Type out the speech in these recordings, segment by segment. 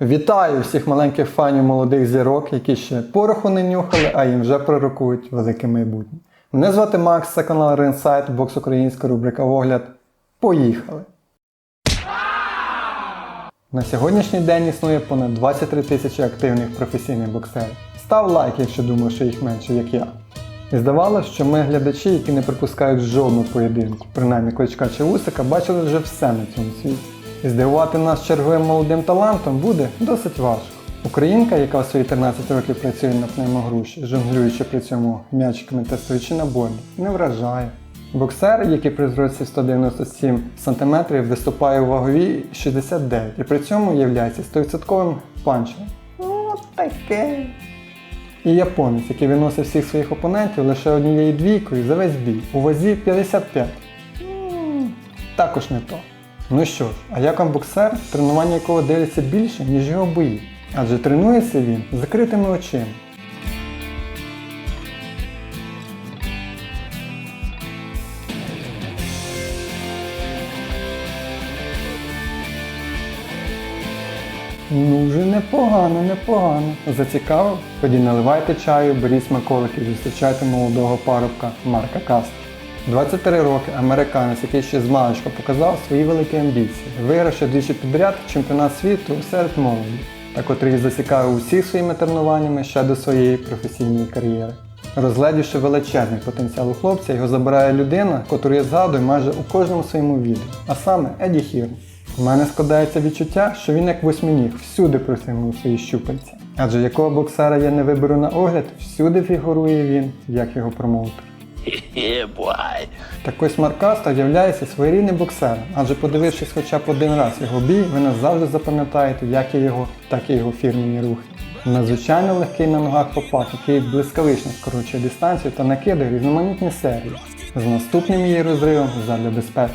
Вітаю всіх маленьких фанів молодих зірок, які ще пороху не нюхали, а їм вже пророкують велике майбутнє. Мене звати Макс, це канал Ринсайт, бокс українська рубрика Огляд. Поїхали! На сьогоднішній день існує понад 23 тисячі активних професійних боксерів. Став лайк, якщо думав, що їх менше, як я. І здавалося, що ми, глядачі, які не пропускають жодного поєдинку, принаймні кличка чи Усика, бачили вже все на цьому світі. І здивувати нас черговим молодим талантом буде досить важко. Українка, яка у свої 13 років працює на пневмогруші, жонглюючи при цьому м'ячиками та стоячи на болі, не вражає. Боксер, який при зрості 197 см виступає у ваговій 69 і при цьому є 100% панчем. Ну, таке. І японець, який виносив всіх своїх опонентів лише однією двійкою за весь бій у вазі 55. М, Також не то. Ну що ж, а як вам боксер, тренування якого дивиться більше, ніж його бої? Адже тренується він з закритими очима. Ну вже непогано, непогано. Зацікавив? Тоді наливайте чаю, беріть смаколики зустрічайте молодого парубка Марка Кастро. 23 роки американець, який ще з маличка показав свої великі амбіції, вигравши двічі підряд чемпіонат світу серед молоді, та котрий зацікавив усіх своїми тренуваннями ще до своєї професійної кар'єри. Розгледівши величезний потенціал у хлопця, його забирає людина, котру я згадую майже у кожному своєму відео, а саме Еді Хірн. У мене складається відчуття, що він як восьминіг всюди просягнув свої щупальці. Адже якого боксера я не виберу на огляд, всюди фігурує він, як його промоутер. Yeah. Так ось Маркаста являється своєрідним боксером, адже подивившись хоча б один раз його бій, ви назавжди запам'ятаєте як і його, так і його фірмені рухи. Надзвичайно легкий на ногах попак, який блискавично скорочує дистанцію та накидає різноманітні серії з наступним її розривом задля безпеки.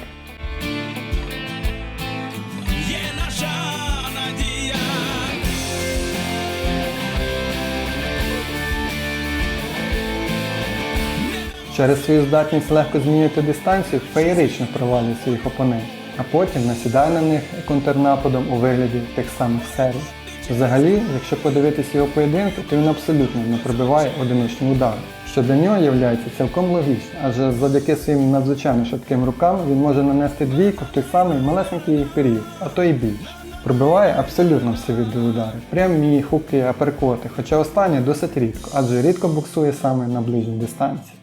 Через свою здатність легко змінювати дистанцію, феєрично провалює своїх опонентів, а потім насідає на них контрнападом у вигляді тих самих серій. Взагалі, якщо подивитись його поєдинки, то він абсолютно не пробиває одиночні удари, що для нього є цілком логічно, адже завдяки своїм надзвичайно швидким рукам він може нанести двійку в той самий малесенький період, а то й більше. Пробиває абсолютно всі види удари, прямі, хуки, аперкоти, хоча останнє досить рідко, адже рідко буксує саме на ближній дистанції.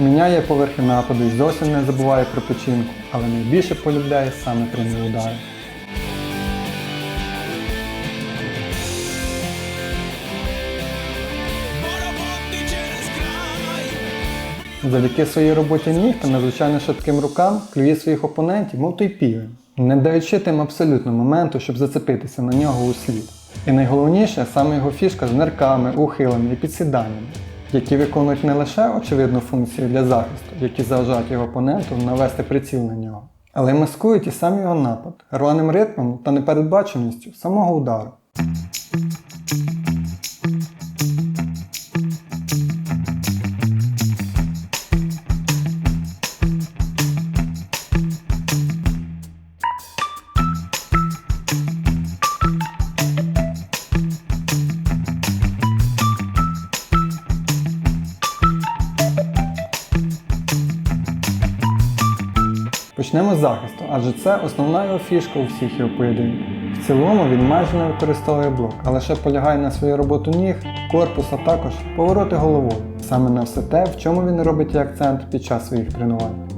Міняє поверхи нападу і зовсім не забуває про печінку, але найбільше полюбляє саме прямі удари. Завдяки своїй роботі ніг та надзвичайно швидким рукам клює своїх опонентів, мов той півень, не даючи тим абсолютно моменту, щоб зацепитися на нього у слід. І найголовніше саме його фішка з нирками, ухилами і підсіданнями, які виконують не лише очевидну функцію для захисту, які заважають його опоненту навести приціл на нього, але й маскують і сам його напад, рваним ритмом та непередбаченістю самого удару. Почнемо з захисту, адже це основна його фішка у всіх його поєдинках. В цілому він майже не використовує блок, а лише полягає на свою роботу ніг, корпус, а також повороти головою. Саме на все те, в чому він робить акцент під час своїх тренувань.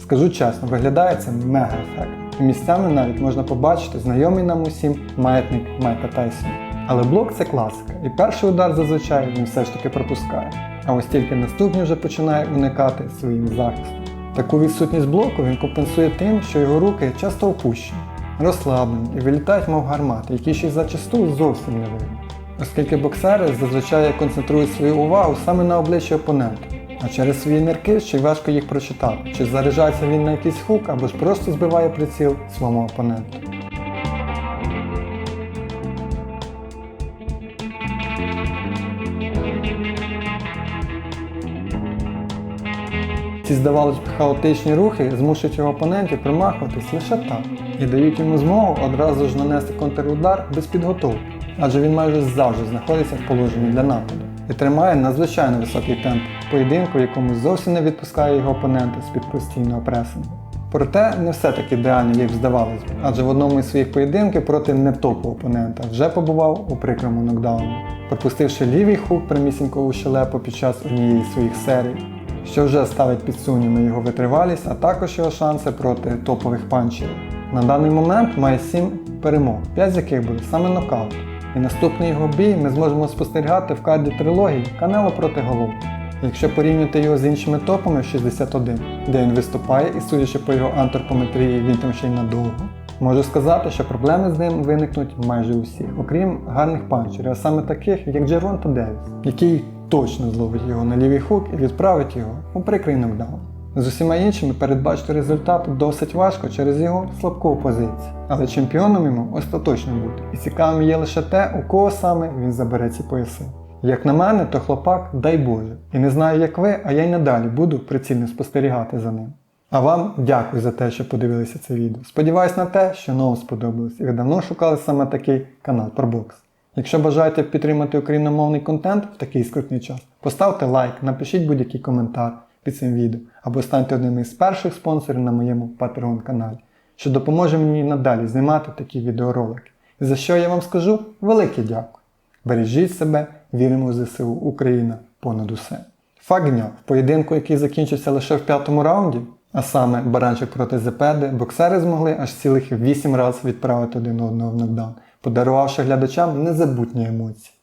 Скажу чесно, виглядає це мега ефектно. І місцями навіть можна побачити знайомий нам усім маятник Майка Тайсона. Але блок це класика, і перший удар зазвичай він все ж таки пропускає. А ось тільки наступний вже починає уникати своїм захистом. Таку відсутність блоку він компенсує тим, що його руки часто опущені, розслаблені і вилітають, мов гармати, які ще зачасту зовсім не видно. Оскільки боксери зазвичай концентрують свою увагу саме на обличчі опонента, а через свої нирки ще й важко їх прочитати, чи заряджається він на якийсь хук або ж просто збиває приціл своєму опоненту. Ці, здавалось б, хаотичні рухи змушують його опонентів примахуватись лише так і дають йому змогу одразу ж нанести контрудар без підготовки, адже він майже завжди знаходиться в положенні для нападу і тримає надзвичайно високий темп поєдинку, в якому зовсім не відпускає його опонента з-під постійного пресингу. Проте не все так ідеально, як здавалось б, адже в одному із своїх поєдинків проти нетопу опонента вже побував у прикрому нокдауні, пропустивши лівий хук прямісінько у щелепу під час однієї з своїх серій, що вже ставить під сумнів його витривалість, а також його шанси проти топових панчерів. На даний момент має 7 перемог, 5 з яких були саме нокаут. І наступний його бій ми зможемо спостерігати в карді трилогії Канело проти Головки. Якщо порівняти його з іншими топами в 61, де він виступає і судячи по його антропометрії, він там ще й надовго, можу сказати, що проблеми з ним виникнуть майже у всіх, окрім гарних панчерів, а саме таких, як Джеронто Девіс, який точно зловить його на лівий хук і відправить його у прикрий нокдаун. З усіма іншими передбачити результат досить важко через його слабку позицію. Але чемпіоном йому остаточно бути. І цікавим є лише те, у кого саме він забере ці пояси. Як на мене, то хлопак, дай Боже. І не знаю, як ви, а я й надалі буду прицільно спостерігати за ним. А вам дякую за те, що подивилися це відео. Сподіваюсь на те, що нову сподобалось і ви давно шукали саме такий канал про бокс. Якщо бажаєте підтримати україномовний контент в такий скрутний час, поставте лайк, напишіть будь-який коментар під цим відео або станьте одним із перших спонсорів на моєму Patreon каналі, що допоможе мені надалі знімати такі відеоролики. І за що я вам скажу велике дякую. Бережіть себе, віримо в ЗСУ Україна понад усе. Факт дня в поєдинку, який закінчився лише в п'ятому раунді, а саме Баранчик проти Зепеди, боксери змогли аж цілих 8 разів відправити один одного в нокдаун, подарувавши глядачам незабутні емоції.